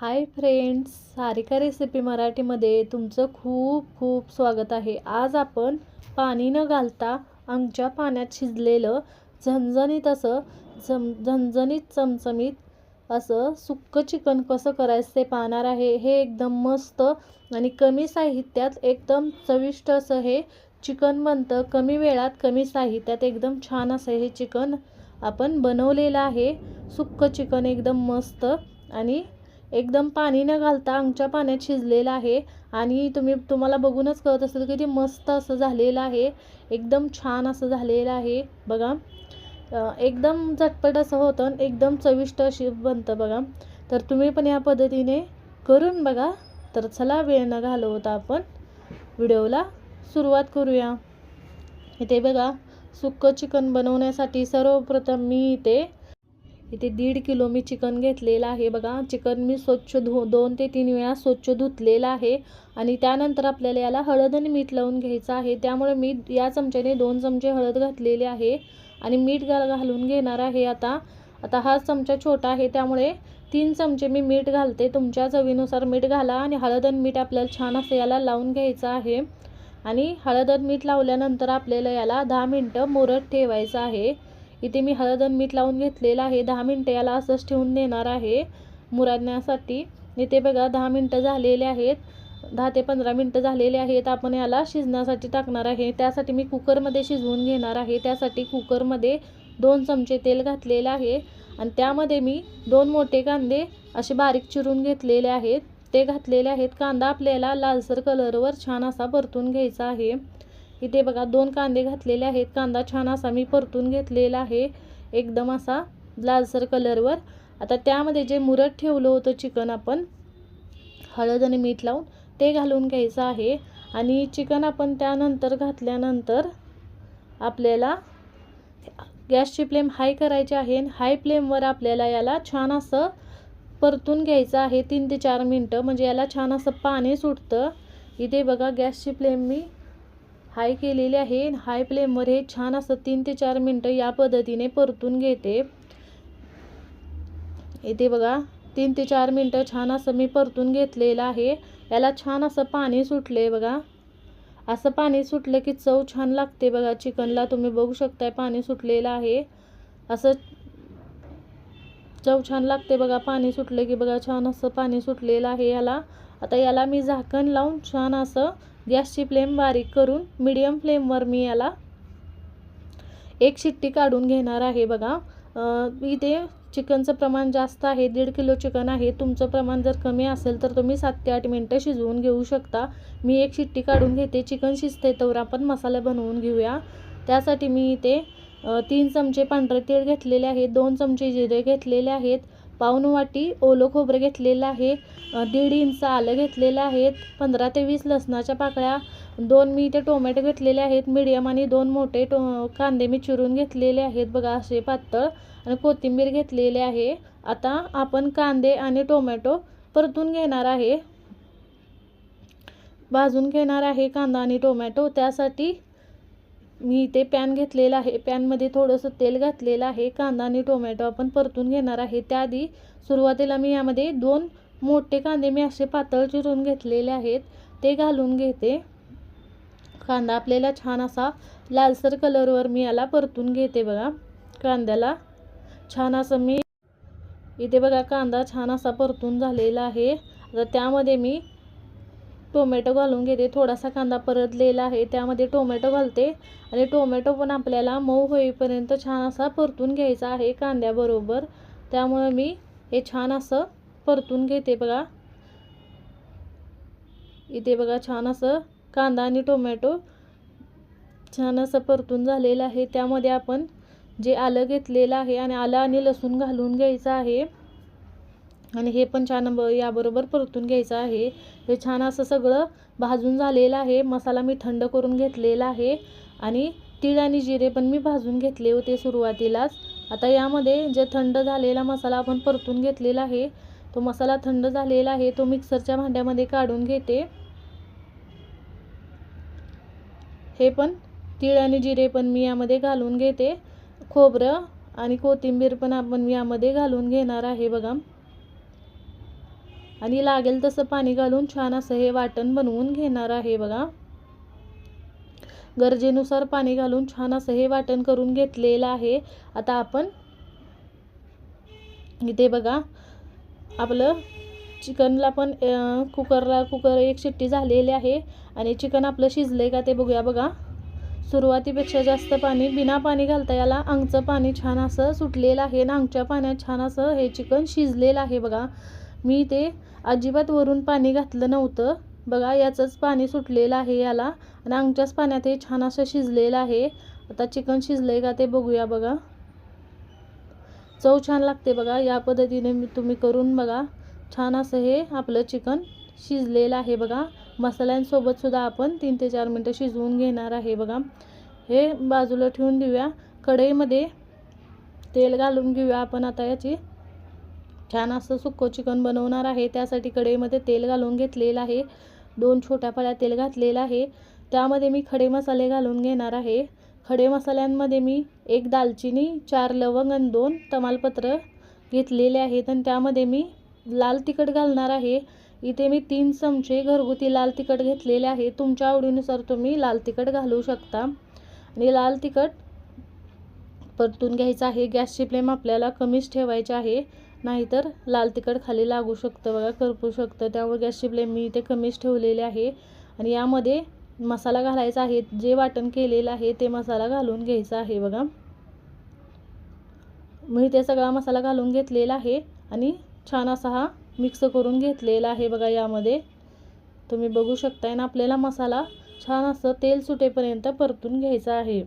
Hi friends Sarika recipe मराठीमध्ये तुमचं खूप खूप स्वागत आहे. आज आपण पाणी न घालता आमच्या पाण्यात शिजलेलं झणझणीत असं झम झणझणीत चमचमीत असं सुक्कं चिकन कसं करायचं ते पाहणार आहे. हे एकदम मस्त आणि कमी साहित्यात एकदम चविष्ट असं हे चिकन बनतं. कमी वेळात कमी साहित्यात एकदम छान असं हे चिकन आपण बनवलेलं आहे. सुक्कं चिकन एकदम मस्त आणि एकदम पाणी न घालता अंगच्या पाण्यात शिजलेलं आहे. आणि तुम्ही तुम्हाला बघूनच कळत असेल किती मस्त असं झालेलं आहे. एकदम छान असं झालेलं आहे. बघा. एकदम झटपट असं होतं आणि एकदम चविष्ट अशी बनतं बघा. तर तुम्ही पण या पद्धतीने करून बघा. तर चला वेळ न घालवता आपण व्हिडिओला सुरुवात करूया. इथे बघा. सुक्कं चिकन बनवण्यासाठी सर्वप्रथम मी इथे इथे दीड किलो मी चिकन घेतलेलं आहे. बघा चिकन मी स्वच्छ धु दोन ते तीन वेळा स्वच्छ धुतलेलं आहे. आणि त्यानंतर आपल्याला याला हळद आणि मीठ लावून घ्यायचं आहे. त्यामुळे मी या चमच्याने दोन चमचे हळद घातलेले आहे. आणि मीठ घाल घालून घेणार आहे आता. आता हा चमचा छोटा आहे. त्यामुळे तीन चमचे मी मीठ घालते. तुमच्या चवीनुसार मीठ घाला आणि हळद आणि मीठ आपल्याला छान असं याला लावून घ्यायचं आहे. आणि हळद आणि मीठ लावल्यानंतर आपल्याला याला दहा मिनटं मुरत ठेवायचं आहे. इथे मी हळद आणि मीठ लावून घेतलेलं आहे. दहा मिनटं याला असंच ठेवून देणार आहे मुरादण्यासाठी. इथे बघा दहा मिनटं झालेले आहेत. दहा ते पंधरा मिनटं झालेले आहेत. आपण याला शिजण्यासाठी टाकणार आहे. त्यासाठी मी कुकरमध्ये शिजवून घेणार आहे. त्यासाठी कुकरमध्ये दोन चमचे तेल घातलेलं आहे. आणि त्यामध्ये मी दोन मोठे कांदे असे बारीक चिरून घेतलेले आहेत. ते घातलेले आहेत. कांदा आपल्याला लालसर कलरवर छान असा परतून घ्यायचा आहे. इथे बघा दोन कांदे घातलेले आहेत. कांदा छान असा मी परतून घेतलेला आहे. एकदम असा लालसर कलरवर आता त्यामध्ये जे मुरत ठेवलं होतं चिकन आपण हळद आणि मीठ लावून ते घालून घ्यायचं आहे. आणि चिकन आपण त्यानंतर घातल्यानंतर आपल्याला गॅसची फ्लेम हाय करायची आहे हाय फ्लेमवर आपल्याला याला छान असं परतून घ्यायचं आहे तीन ते चार मिनटं. म्हणजे याला छान असं पाणी सुटतं. इथे बघा गॅसची फ्लेम मी हाय केलेली आहे हाय फ्लेमवर हे छान असं तीन ते चार मिनटं या पद्धतीने परतून घेते. इथे बघा तीन ते चार मिनटं छान असं मी परतून घेतलेलं आहे. याला छान असं पाणी सुटले बघा. असं पाणी सुटलं की चव छान लागते बघा. चिकनला तुम्ही बघू शकताय पाणी सुटलेलं आहे. असं चव छान लागते बघा. पाणी सुटलं की बघा छान असं पाणी सुटलेलं आहे याला. आता याला मी झाकण लावून छान असं गॅसची फ्लेम बारीक करून मीडियम फ्लेमवर मी याला एक शिट्टी काढून घेणार आहे बघा. इथे चिकनचं प्रमाण जास्त आहे दीड किलो चिकन आहे. तुमचं प्रमाण जर कमी असेल तर तुम्ही सात ते आठ मिनटं शिजवून घेऊ शकता. मी एक शिट्टी काढून घेते. चिकन शिजते तर आपण मसाला बनवून घेऊया. त्यासाठी मी इथे तीन चमचे पांढरे तेल घेतलेले आहेत दोन चमचे जिरे घेतलेले आहेत पाऊण वाटी ओलं खोबरं घेतलेलं आहे. दीड इंच आलं घेतलेलं आहेत पंधरा ते वीस लसणाच्या पाकळ्या दोन मी इथे टोमॅटो घेतलेले आहेत. मीडियम आणि दोन मोठे टो कांदे मी चिरून घेतलेले आहेत. बघा असे पातळ आणि कोथिंबीर घेतलेली आहे. आता आपण कांदे आणि टोमॅटो परतून घेणार आहे. भाजून घेणार आहे कांदा आणि टोमॅटो. त्यासाठी मी इथे पॅन घेतलेला आहे. पॅनमध्ये थोडंसं तेल घातलेलं आहे. कांदा आणि टोमॅटो आपण परतून घेणार आहे. त्याआधी सुरुवातीला मी यामध्ये दोन मोठे कांदे मी असे पातळ चिरून घेतलेले आहेत. ते घालून घेते. कांदा आपल्याला छान असा लालसर कलरवर मी याला परतून घेते बघा. कांद्याला छान असं मी इथे बघा कांदा छान असा परतून झालेला आहे. आता त्यामध्ये मी टोमॅटो घालून घेते. थोडासा कांदा परतलेला आहे त्यामध्ये टोमॅटो घालते. आणि टोमॅटो पण आपल्याला मऊ होईपर्यंत छान असा परतून घ्यायचा आहे कांद्याबरोबर. त्यामुळे मी हे छान असं परतून घेते बघा. इथे बघा छान असं कांदा आणि टोमॅटो छान असं परतून झालेलं आहे. त्यामध्ये आपण जे आलं घेतलेलं आहे आणि आलं आणि लसूण घालून घ्यायचं आहे. आणि हे पण छान ब याबरोबर परतून घ्यायचं आहे. हे छान असं सगळं भाजून झालेलं आहे. मसाला मी थंड करून घेतलेला आहे. आणि तीळ आणि जिरे पण मी भाजून घेतले होते सुरुवातीलाच. आता यामध्ये जे थंड झालेला मसाला आपण परतून घेतलेला आहे तो मसाला थंड झालेला आहे तो मिक्सरच्या भांड्यामध्ये काढून घेते. हे पण तीळ आणि जिरे पण मी यामध्ये घालून घेते. खोबरं आणि कोथिंबीर पण आपण यामध्ये घालून घेणार आहे बघा. आणि लागेल तसं पाणी घालून छान असं हे वाटण बनवून घेणार आहे बघा. गरजेनुसार पाणी घालून छान असं हे वाटण करून घेतलेलं आहे. आता आपण इथे बघा आपलं चिकनला पण कुकरला कुकर एक शिट्टी झालेली आहे आणि चिकन आपलं शिजलं आहे का ते बघूया बघा. सुरुवातीपेक्षा जास्त पाणी बिना पाणी घालता याला अंगचं पाणी छान असं सुटलेलं आहे आणि अंगच्या पाण्यात छान असं हे चिकन शिजलेलं आहे बघा. मी ते अजिबात वरून पाणी घातलं नव्हतं. बघा याचंच पाणी सुटलेलं आहे याला. आणि अंगच्याच पाण्यात हे छान असं शिजलेलं आहे. आता चिकन शिजलं आहे का ते बघूया बघा. चव छान लागते बघा. या पद्धतीने मी तुम्ही करून बघा. छान असं हे आपलं चिकन शिजलेलं आहे बघा. मसाल्यांसोबतसुद्धा आपण तीन ते चार मिनटं शिजवून घेणार आहे बघा. हे बाजूला ठेवून देऊया. कढईमध्ये तेल घालून घेऊया आपण आता याची. छान असं सुक्कं चिकन बनवणार आहे. त्यासाठी कढईमध्ये तेल घालून घेतलेलं आहे. दोन छोट्या पळ्या तेल घातलेलं आहे. त्यामध्ये मी खडे मसाले घालून घेणार आहे. खडे मसाल्यांमध्ये मी एक दालचिनी चार लवंग आणि दोन तमालपत्र घेतलेले आहेत. आणि त्यामध्ये मी लाल तिखट घालणार आहे. इथे मी तीन चमचे घरगुती लाल तिखट घेतलेले आहे. तुमच्या आवडीनुसार तुम्ही लाल तिखट घालू शकता. आणि लाल तिखट परतून घ्यायचं आहे. गॅसची फ्लेम आपल्याला कमीच ठेवायची आहे. नाहीतर लाल तिखट खाली लागू शकतं बघा करपू शकतं. त्यामुळे गॅसची फ्लेम मी इथे कमीच ठेवलेली आहे. आणि यामध्ये मसाला घालायचा आहे. जे वाटण केलेलं आहे ते मसाला घालून घ्यायचा आहे बघा. मी ते सगळा मसाला घालून घेतलेला आहे आणि छान असा हा मिक्स करून घेतलेला आहे बघा यामध्ये. तुम्ही बघू शकताय ना आपल्याला मसाला छान असं तेल सुटेपर्यंत परतून घ्यायचं आहे.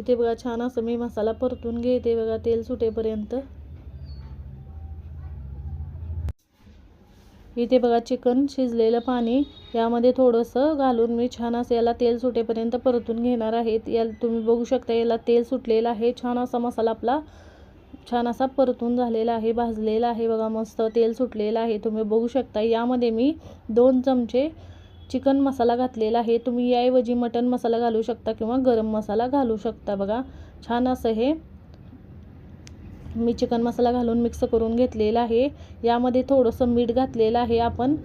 इथे बघा छान असं मी मसाला परतून घेते बघा तेल सुटेपर्यंत. इथे बघा चिकन शिजलेलं पाणी यामध्ये थोडंसं घालून मी छान असं याला तेल सुटेपर्यंत परतून घेणार आहे. या तुम्ही बघू शकता याला तेल सुटलेलं आहे छान असा मसाला आपला छान असा परतून झालेला आहे भाजलेला आहे बघा मस्त तेल सुटलेलं आहे. तुम्ही बघू शकता यामध्ये मी दोन चमचे चिकन मसाला घातलेला आहे. तुम्ही याऐवजी मटन मसाला घालू शकता किंवा गरम मसाला घालू शकता. बघा छान असं हे मी चिकन मसाला घालून मिक्स करून घेतलेला आहे. यामध्ये थोडंसं मीठ घातलेलं आहे. आपण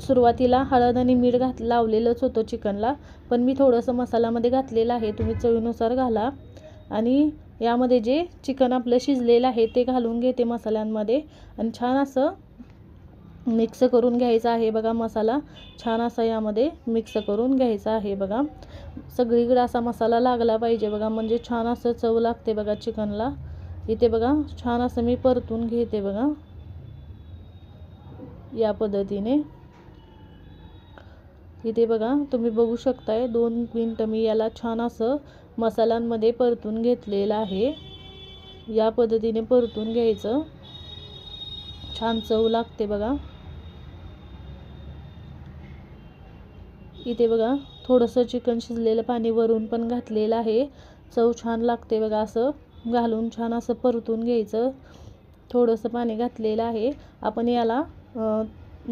सुरुवातीला हळद आणि मीठ घात लावलेलंच होतं चिकनला. पण मी थोडंसं मसाल्यामध्ये घातलेलं आहे. तुम्ही चवीनुसार घाला. आणि यामध्ये जे चिकन आपलं शिजलेलं आहे ते घालून घेते मसाल्यांमध्ये. आणि छान असं मिक्स करून घ्यायचा आहे बघा मसाला. छान असा यामध्ये मिक्स करून घ्यायचा आहे बघा. सगळीकडे असा मसाला लागला पाहिजे बघा म्हणजे छान असं चव लागते बघा चिकनला. इथे बघा छान असं मी परतून घेते बघा. या पद्धतीने. इथे बघा तुम्ही बघू शकताय दोन मिनटं मी याला छान असं मसाल्यांमध्ये परतून घेतलेलं आहे. या पद्धतीने परतून घ्यायचं. छान चव लागते बघा. इथे बघा थोडंसं चिकन शिजलेलं पाणी वरून पण घातलेलं आहे. चव छान लागते बघा असं. घालून छान असं परतून घ्यायचं. थोडंसं पाणी घातलेलं आहे. आपण याला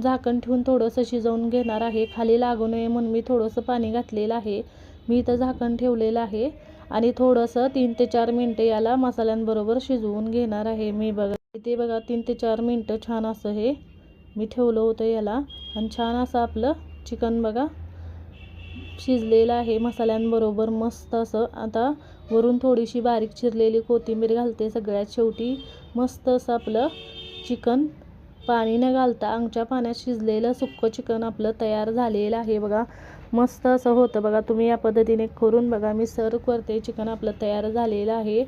झाकण ठेवून थोडंसं शिजवून घेणार आहे. खाली लागू नये म्हणून मी थोडंसं पाणी घातलेलं आहे. मी इथं झाकण ठेवलेलं आहे. आणि थोडंसं तीन ते चार मिनटं याला मसाल्यांबरोबर शिजवून घेणार आहे मी बघा. इथे बघा तीन ते चार मिनटं छान असं हे मी ठेवलं होतं याला. आणि छान असं आपलं चिकन बघा. शिजलेलं आहे मसाल्यांबरोबर मस्त असं. आता वरून थोडीशी बारीक चिरलेली कोथिंबीर घालते सगळ्यात शेवटी. मस्त असं आपलं चिकन पाणी न घालता. अंगच्या पाण्यात शिजलेलं सुक्कं चिकन आपलं तयार झालेलं आहे बघा. मस्त असं होतं बघा. तुम्ही या पद्धतीने करून बघा. मी सर्व करते. चिकन आपलं तयार झालेलं आहे.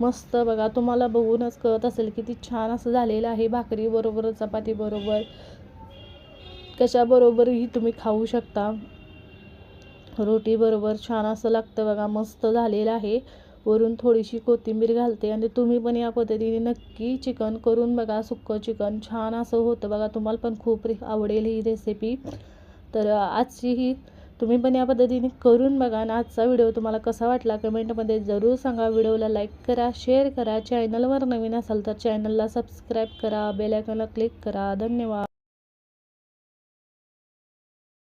मस्त बघा. तुम्हाला बघूनच कळत असेल किती छान असं झालेलं आहे. भाकरीबरोबर चपातीबरोबर कशाबरोबरही तुम्ही खाऊ शकता. रोटीबरोबर छान असं लागतं बघा मस्त झालेलं आहे. वरून थोडीशी कोथिंबीर घालते आणि तुम्ही पण या पद्धतीने नक्की चिकन करून बघा सुक्कं चिकन. छान असं होतं बघा तुम्हाला पण खूप आवडेल ही रेसिपी तर आजची ही तुम्ही पण या पद्धतीने करून बघा आणि आजचा व्हिडिओ तुम्हाला कसा वाटला कमेंटमध्ये जरूर सांगा. व्हिडिओला लाईक करा शेअर करा. चॅनलवर नवीन असाल तर चॅनलला सबस्क्राईब करा बेलायकनला क्लिक करा. धन्यवाद.